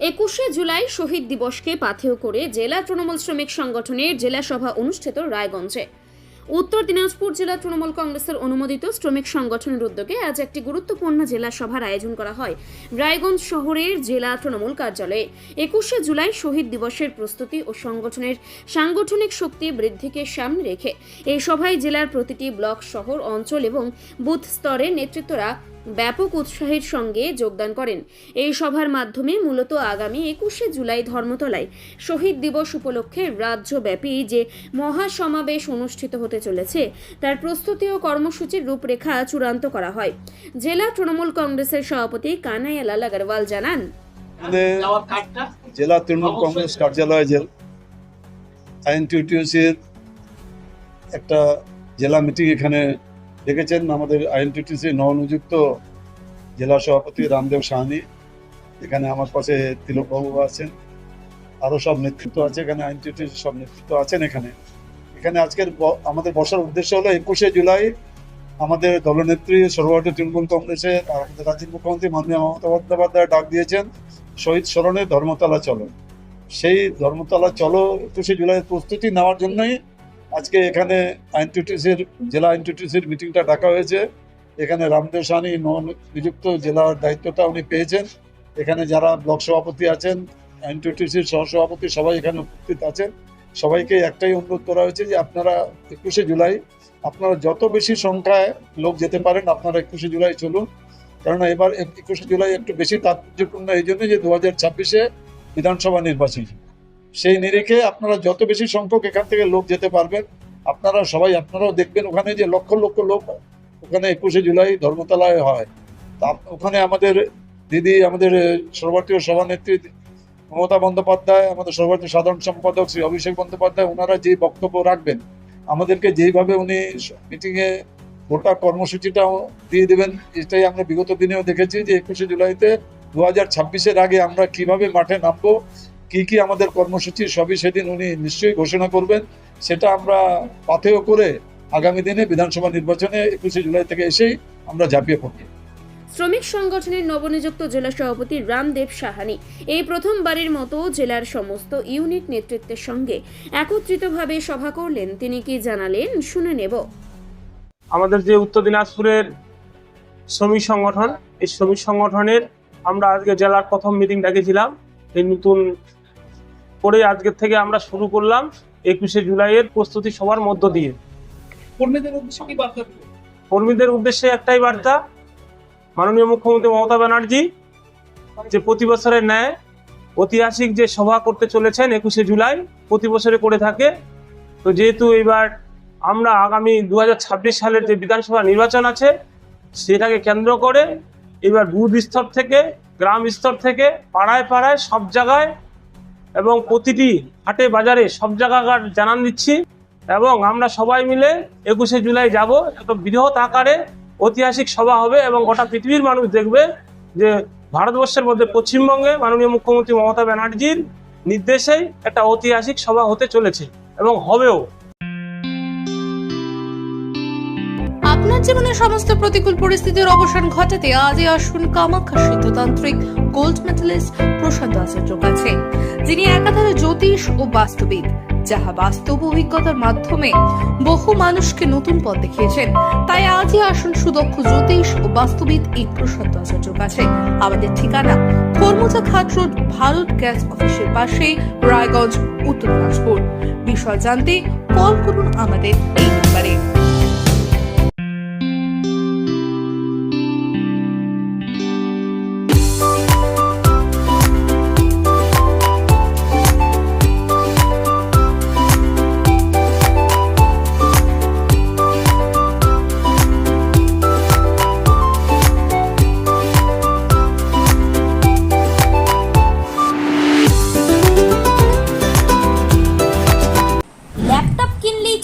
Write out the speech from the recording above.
একুশে জুলাই শহীদ দিবসকে পাথেয় করে জেলা তৃণমূল শ্রমিক সংগঠনের জেলা সভা অনুষ্ঠিত রায়গঞ্জে। উত্তর দিনাজপুর জেলা তৃণমূল কংগ্রেসের অনুমোদিত শ্রমিক সংগঠনের উদ্যোগে আজ একটি গুরুত্বপূর্ণ জেলা সভার আয়োজন করা হয় রায়গঞ্জ শহরের জেলা তৃণমূল কার্যালয়ে। একুশে জুলাই শহীদ দিবসের প্রস্তুতি ও সংগঠনের সাংগঠনিক শক্তি বৃদ্ধিকে সামনে রেখে এই সভায় জেলার প্রতিটি ব্লক, শহর, অঞ্চল এবং বুথ স্তরের নেতৃত্বরা ব্যাপক উৎসাহের সঙ্গে যোগদান করেন। এই সভার মাধ্যমে মূলত আগামী একুশে জুলাই ধর্মতলায় শহীদ দিবস উপলক্ষে রাজ্যব্যাপী যে মহাসমাবেশ অনুষ্ঠিত হতে চলেছে, তার প্রস্তুতি ও কর্মসূচির রূপরেখা চূড়ান্ত করা হয়। জেলা তৃণমূল কংগ্রেসের সভাপতি কানাইয়ালাল আগরওয়াল জানান আমাদের জেলা তৃণমূল কংগ্রেস কার্যালয়ে যে আইএনটিউটিউসির একটা জেলা মিটিং এখানে ডেকেছেন। আমাদের আইএনটিউটিউসির নবনিযুক্ত জেলা সভাপতি রামদেব সাহানি, এখানে আমার পাশে তিলকবাবু আছেন আরও সব নেতৃত্ব আছে, এখানে আইএনটিউটিউসি সব নেতৃত্ব আছেন এখানে। এখানে আজকের আমাদের বসার উদ্দেশ্য হলো, একুশে জুলাই আমাদের দলনেত্রী, সর্বভারতীয় তৃণমূল কংগ্রেসের আমাদের রাজ্যের মুখ্যমন্ত্রী মাননীয় মমতা বন্দ্যোপাধ্যায় ডাক দিয়েছেন, শহীদ স্মরণে ধর্মতলা চলো। সেই ধর্মতলা চলো, একুশে জুলাইয়ের প্রস্তুতি নেওয়ার জন্যই আজকে এখানে আইনটিটিসির জেলা আইনটিটিসির মিটিংটা ডাকা হয়েছে। এখানে রামদেব সাহানি নিযুক্ত জেলার দায়িত্বটা উনি পেয়েছেন। এখানে যারা ব্লক সভাপতি আছেন আইনটিটিসির সহসভাপতি সবাই এখানে উপস্থিত আছেন। সবাইকে একটাই অনুরোধ করা হয়েছে যে আপনারা একুশে জুলাই, আপনারা যত বেশি সংখ্যায় লোক যেতে পারেন, আপনারা একুশে জুলাই চলুন। কারণ এবার একুশে জুলাই একটু বেশি তাৎপর্যপূর্ণ, এই জন্য যে দু হাজার ছাব্বিশে বিধানসভা নির্বাচন। সেই নিরিখে আপনারা যত বেশি সংখ্যক এখান থেকে লোক যেতে পারবেন, আপনারা সবাই, আপনারাও দেখবেন ওখানে যে লক্ষ লক্ষ লোক ওখানে একুশে জুলাই ধর্মতলায় হয়। ওখানে আমাদের দিদি আমাদের আহ, সর্বভারতীয় সভানেত্রী মমতা বন্দ্যোপাধ্যায় আমাদের সর্বভারতীয় সাধারণ সম্পাদক শ্রী অভিষেক বন্দ্যোপাধ্যায় ওনারা যে বক্তব্য রাখবেন আমাদেরকে যেইভাবে উনি মিটিংয়ে গোটা কর্মসূচিটা দিয়ে দেবেন এটাই আমরা বিগত দিনেও দেখেছি যে একুশে জুলাইতে দু হাজার ছাব্বিশের আগে আমরা কীভাবে মাঠে নামবো কি কি আমাদের কর্মসূচি সবই সেদিন উনি নিশ্চয়ই ঘোষণা করবেন সেটা আমরা পাথেয় করে আগামী দিনে বিধানসভা নির্বাচনে একুশে জুলাই থেকে এসেই আমরা ঝাঁপিয়ে পড়ব। শ্রমিক সংগঠনের নবনিযুক্ত জেলা সভাপতি রামদেব সাহানি এই প্রথমবারের মতো জেলার সমস্ত ইউনিট নেতৃত্বের সঙ্গে একত্রিতভাবে সভা করলেন। তিনি কি জানালেন? শুনে নেব। আমাদের যে উত্তর দিনাজপুরের শ্রমিক সংগঠন এই শ্রমিক সংগঠনের আমরা আজকে জেলার প্রথম মিটিং ডাকেছিলাম। এই নতুন করে আজকের থেকে আমরা শুরু করলাম একুশে জুলাইয়ের প্রস্তুতি সবার মধ্য দিয়ে। কর্মীদের উদ্দেশ্যে কি বার্তা কর্মীদের উদ্দেশ্যে একটাই বার্তা, মাননীয় মুখ্যমন্ত্রী মমতা ব্যানার্জি, যে প্রতি বছরের ন্যায় ঐতিহাসিক যে সভা করতে চলেছেন একুশে জুলাই, প্রতি বছরে করে থাকে। তো যেহেতু এবার আমরা আগামী দু হাজার ছাব্বিশ সালের যে বিধানসভা নির্বাচন আছে, সেটাকে কেন্দ্র করে এবার বুথ স্তর থেকে, গ্রাম স্তর থেকে, পাড়ায় পাড়ায় সব জায়গায় এবং প্রতিটি হাটে বাজারে সব জায়গাকার জানান দিচ্ছি। এবং আমরা সবাই মিলে একুশে জুলাই যাব। একটা বৃহৎ আকারে ঐতিহাসিক সভা হবে এবং গোটা পৃথিবীর মানুষ দেখবে যে ভারতবর্ষের মধ্যে পশ্চিমবঙ্গে মাননীয় মুখ্যমন্ত্রী মমতা ব্যানার্জির নির্দেশেই একটা ঐতিহাসিক সভা হতে চলেছে এবং হবেও। আপনার জীবনের সমস্ত প্রতিকূল পরিস্থিতির অবসান ঘটাতে আজই আসুন কামাখ্যা সিদ্ধতান্ত্রিক গোল্ড মেডেলিস্ট প্রশান্ত আচার্যর কাছে, যিনি একাধারে জ্যোতিষ ও বাস্তুবিদ। যাহা বাস্তব অভিজ্ঞতার মাধ্যমে বহু মানুষকে নতুন পথ দেখিয়েছেন, তাই আজই আসুন সুদক্ষ জ্যোতিষ ও বাস্তবিক এই প্রসাদ আচার্যর কাছে। আমাদের ঠিকানা খরমুজা খাট রোড, ভারত গ্যাস অফিসের পাশে, রায়গঞ্জ, উত্তর দিনাজপুর। বিষয় জানতে কল করুন আমাদের এই নম্বরে।